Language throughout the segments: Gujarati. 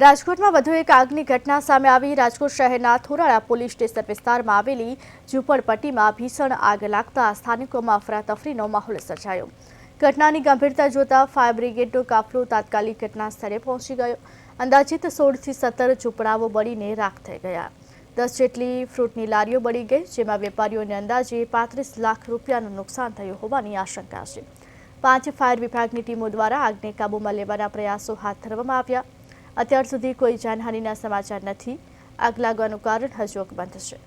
રાજકોટમાં વધુ એક આગની ઘટના સામે આવી. રાજકોટ શહેરના થોરાળા પોલીસ સ્ટેશન વિસ્તારમાં આવેલી ઝૂંપડપટ્ટીમાં ભીષણ આગ લાગતા સ્થાનિકોમાં અફરાતફરીનો માહોલ સર્જાયો. ઘટનાની ગંભીરતા જોતા ફાયર બ્રિગેડનો કાફલો તાત્કાલિક ઘટના સ્થળે પહોંચી ગયો. અંદાજિત સોળથી સત્તર ઝૂંપડાઓ બળીને રાખ થઈ ગયા. દસ જેટલી ફ્રૂટની લારીઓ બળી ગઈ, જેમાં વેપારીઓને અંદાજે પાંત્રીસ લાખ રૂપિયાનું નુકસાન થયું હોવાની આશંકા છે. પાંચ ફાયર વિભાગની ટીમો દ્વારા આગને કાબૂમાં લેવાના પ્રયાસો હાથ ધરવામાં આવ્યા. અત્યાર સુધી કોઈ જાનહાનિના સમાચાર નથી. આગ લાગવાનું કારણ હજુ અકબંધ છે.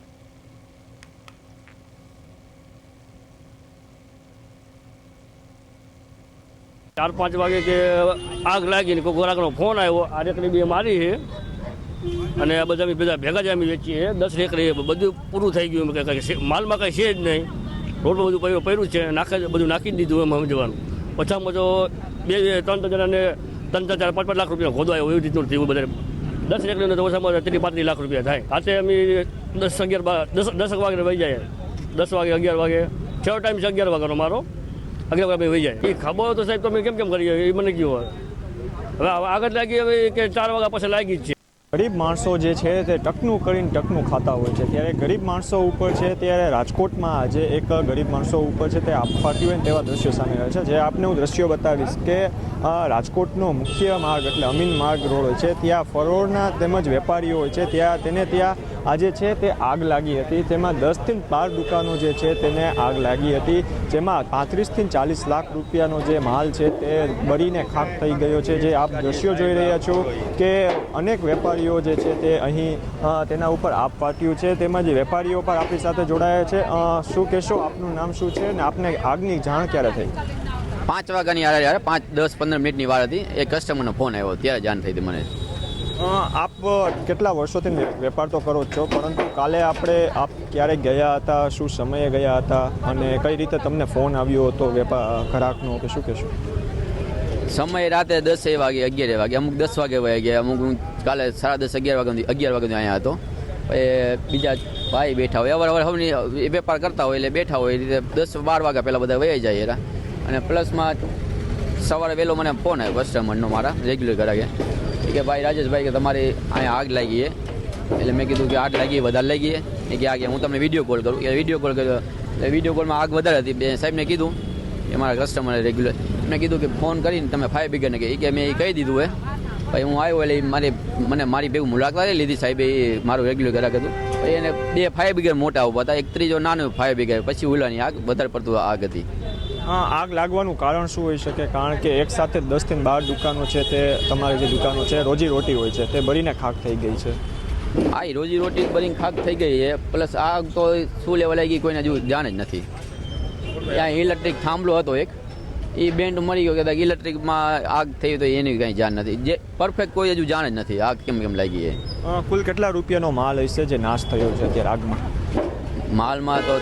ચાર પાંચ વાગે કે આગ લાગીને કોઈ ગોરાકનો ફોન આવ્યો, આ રેકડી બે મારી છે. અને આ બધા બધા ભેગા જ અમે વેચીએ દસ રેકડી બધું પૂરું થઈ ગયું કે કંઈ માલમાં કાંઈ છે જ નહીં. રોડમાં બધું પડ્યું છે. નાખે બધું નાખી દીધું એમ સમજવાનું. પછામાં તો બે ત્રણ ત્રણ જણાને ત્રણ ત્રણ ચાર, પાંચ પાંચ લાખ રૂપિયા ખોદો આવ્યો, એવી રીતનું થયું બધા. દસ રેકડીને તો ઓછામાં ઓછા ત્રીસ, પાંત્રીસ લાખ રૂપિયા થાય. આજે અમે દસ, અગિયાર દસ દસ વાગે વહી જાય. દસ વાગે, અગિયાર વાગે. છ ટાઈમ છે અગિયાર વાગ્યાનો મારો. અગિયાર વાગે વહી જાય. એ ખબર તો સાહેબ તમે કેમ કેમ કરીએ? એ મને કયો હવે હવે આગળ લાગી હવે કે ચાર વાગ્યા પછી લાગી જ છે. ગરીબ માણસો જે છે તે ટકનું કરીને ટકનું ખાતા હોય છે. ત્યારે ગરીબ માણસો ઉપર છે ત્યારે રાજકોટમાં આજે એક ગરીબ માણસો ઉપર છે તે આપવાતી હોય ને તેવા દ્રશ્યો સામે આવે છે. જે આપને હું દ્રશ્યો બતાવીશ કે રાજકોટનો મુખ્ય માર્ગ એટલે અમીન માર્ગ રોડ હોય છે. ત્યાં ફરોળના તેમજ વેપારીઓ હોય છે. ત્યાં તેને ત્યાં આજે છે તે આગ લાગી હતી. તેમાં દસથી બાર દુકાનો જે છે તેને આગ લાગી હતી. જેમાં પાંત્રીસથી ચાલીસ લાખ રૂપિયાનો જે માલ છે તે બળીને ખાક થઈ ગયો છે. જે આપ દ્રશ્યો જોઈ રહ્યા છો કે અનેક વેપારીઓ જે છે તે અહીં તેના ઉપર આપ પાટ્યું છે. તેમજ વેપારીઓ પણ આપણી સાથે જોડાયા છે. શું કહેશો? આપનું નામ શું છે અને આપને આગની જાણ ક્યારે થઈ? પાંચ વાગ્યાની યારે પાંચ, દસ, પંદર મિનિટની વાર હતી. એ કસ્ટમરનો ફોન આવ્યો. ત્યારે જાણ થઈ હતી મને. આપ કેટલા વર્ષોથી વેપાર તો કરો જ છો, પરંતુ કાલે આપણે આપ ક્યારે ગયા હતા, શું સમયે ગયા હતા, અને કઈ રીતે તમને ફોન આવ્યો હતો વેપાર ગ્રાહકનો કે શું કહેશો? સમય રાતે દસ વાગે, અગિયાર વાગે, અમુક દસ વાગે વયા ગયા, અમુક કાલે સાડા દસ, અગિયાર વાગ્યા અગિયાર વાગ્યા અહીંયા હતો. એ બીજા ભાઈ બેઠા હોય, અવાર હવે હવની એ વેપાર કરતા હોય એટલે બેઠા હોય, એ રીતે દસ બાર વાગ્યા પહેલાં બધા વયા જાય એરા. અને પ્લસમાં સવારે વહેલો મને ફોન આવ્યો કસ્ટમરનો મારા રેગ્યુલર કરાગે કે ભાઈ રાજેશભાઈ, કે તમારી અહીંયા આગ લાગી છે. એટલે મેં કીધું કે આગ લાગી વધારે લાગી એ કે આગે, હું તમને વીડિયો કોલ કરું. એ વીડિયો કોલ કર્યો. એટલે વીડિયો કોલમાં આગ વધારે હતી. બે સાહેબને કીધું એ મારા કસ્ટમરે રેગ્યુલર મેં કીધું કે ફોન કરીને તમે ફાયર બ્રિગેડને કે એ કે મેં એ કહી દીધું હે. પછી હું આવ્યો એટલે મારી, મને મારી ભેગું મુલાકાત લીધી સાહેબે. એ મારું રેગ્યુલર ગ્રાહક હતું. પછી એને બે ફાયર બ્રિગેડ મોટા ઊભા હતા. એક ત્રીજો નાનો ફાયર બ્રિગેડ પછી ઉલાની આગ, વધારે પડતું આગ હતી. આગ લાગવાનું કારણ શું હોઈ શકે? કારણ કે એક સાથે દસથી બાર દુકાનો છે તે તમારી જે દુકાનો છે રોજી રોટી હોય છે તે બળીને ખાક થઈ ગઈ છે. આ રોજી રોટી બની ખાક થઈ ગઈ છે પ્લસ આગ તો શું લેવા લાગી કોઈને હજુ જાણ જ નથી. ત્યાં ઇલેક્ટ્રિક થાંભલો હતો એક એ બેન્ડ મળી ગયો કદાચ ઇલેક્ટ્રિકમાં આગ થઈ તો એની કાંઈ જાણ નથી. જે પરફેક્ટ કોઈ હજુ જાણ જ નથી આગ કેમ કેમ લાગી છે? કુલ કેટલા રૂપિયાનો માલ હશે જે નાશ થયો છે અત્યારે આગમાં? માલમાં તો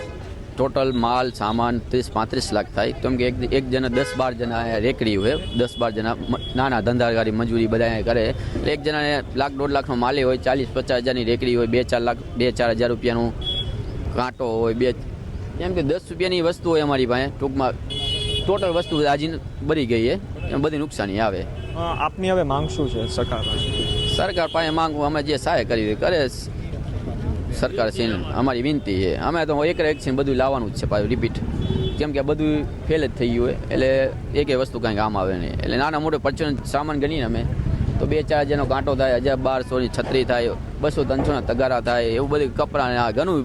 ટોટલ માલ સામાન ત્રીસ પાંત્રીસ લાખ થાય. કેમ કે એક એક જણા દસ બાર જણા રેકડી હોય. દસ બાર જણા નાના ધંધાકારી મજૂરી બધા કરે. એટલે એક જણાને લાખ દોઢ લાખનો માલે હોય ચાલીસ પચાસ હજારની રેકડી હોય બે ચાર લાખ બે ચાર હજાર રૂપિયાનું કાંટો હોય બે એમ કે દસ રૂપિયાની વસ્તુ હોય અમારી પાસે. ટૂંકમાં ટોટલ વસ્તુ આજી બળી ગઈ છે. એમ બધી નુકસાની આવે. આપની હવે માંગ શું છે સરકાર પાસે? સરકાર પાસે માંગવું અમે જે સહાય કરી કરે. સરકાર છે અમારી વિનંતી છે. અમે તો એક એક છે બધું લાવવાનું જ છે પાછું રિપીટ કેમ કે બધું ફેલ જ થઈ ગયું હોય. એટલે એકે વસ્તુ કાંઈ કામ આવે નહીં. એટલે નાના મોટો પરચુન સામાન ગણીને અમે, તો બે ચાર હજારનો કાંટો થાય, હજાર બારસોની છત્રી થાય, બસો ત્રણસોના તગારા થાય, એવું બધું કપડાં ઘણું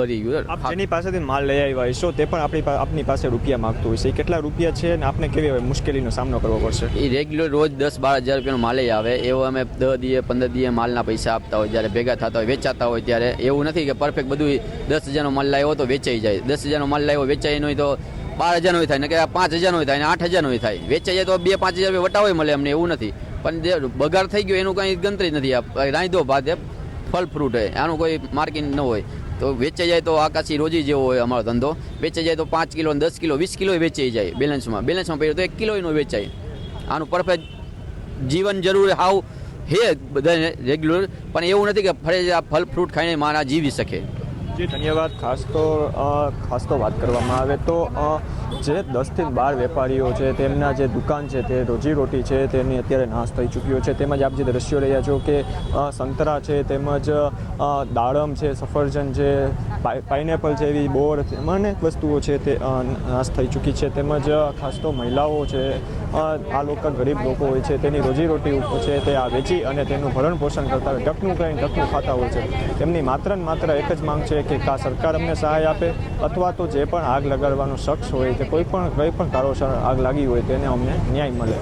બધી ગયું જેની પાસેથી માલ લઈ આવ્યા હશો તે પણ આપણી આપની પાસે રૂપિયા માંગતું હોય છે. એ કેટલા રૂપિયા છે અને આપને કેવી હોય મુશ્કેલીનો સામનો કરવો પડશે? એ રેગ્યુલર રોજ દસ બાર હજાર રૂપિયાનો લઈ આવે. એવો અમે દસ દીએ પંદર દીએ માલના પૈસા આપતા હોય. જ્યારે ભેગા થતા હોય વેચાતા હોય ત્યારે. એવું નથી કે પરફેક્ટ બધું દસ હજારનો માલ લાવ્યો તો વેચાઈ જાય. દસ હજારનો માલ લાવ્યો વેચાઈ નહીં તો બાર હજારનો થાય. ને કે પાંચ હજારનો થાય ને આઠ હજારનો થાય. વેચાઈ જાય તો બે પાંચ હજાર રૂપિયા વટાવે મળે અમને એવું નથી. પણ જે બગાડ થઈ ગયો એનું કાંઈ ગણતરી નથી. રાંધો ભાત એ ફળ ફ્રૂટ હોય આનું કોઈ માર્કેટ ન હોય. તો વેચાઈ જાય તો આકાશી રોજી જેવો હોય અમારો ધંધો. વેચાઈ જાય તો પાંચ કિલો દસ કિલો, વીસ કિલો વેચાઈ જાય બેલેન્સમાં. બેલેન્સમાં પડ્યો તો એક કિલો નો વેચાય. આનું પરફેક્ટ જીવન જરૂર હાવ હે બધાને રેગ્યુલર પણ એવું નથી કે ફળ ફ્રૂટ ખાઈને મારા જીવી શકે. જી, ધન્યવાદ. ખાસ તો ખાસ તો વાત કરવામાં આવે તો જે દસથી બાર વેપારીઓ છે, તેમના જે દુકાન છે, તે રોજીરોટી છે, તેની અત્યારે નાશ થઈ ચૂક્યો છે. તેમજ આપ જે દ્રશ્યો રહ્યા છો કે સંતરા છે, તેમજ દાડમ છે, સફરજન છે, પાઇ- પાઇનેપલ છે, એવી બોર અનેક વસ્તુઓ છે તે નાશ થઈ ચૂકી છે. તેમજ ખાસ તો મહિલાઓ છે આ લોકો ગરીબ લોકો હોય છે, તેની રોજીરોટી છે તે આ વેચી અને તેનું ભરણ પોષણ કરતા હોય ટકનું કરીને ટકનું ખાતા હોય છે. તેમની માત્ર ને માત્ર એક જ માંગ છે કે કા સરકાર અમને સહાય આપે અથવા તો જે પણ આગ લગાડવાનો શખ્સ હોય કે કોઈ પણ કંઈ પણ કારણોસર આગ લાગી હોય તેને અમને ન્યાય મળે.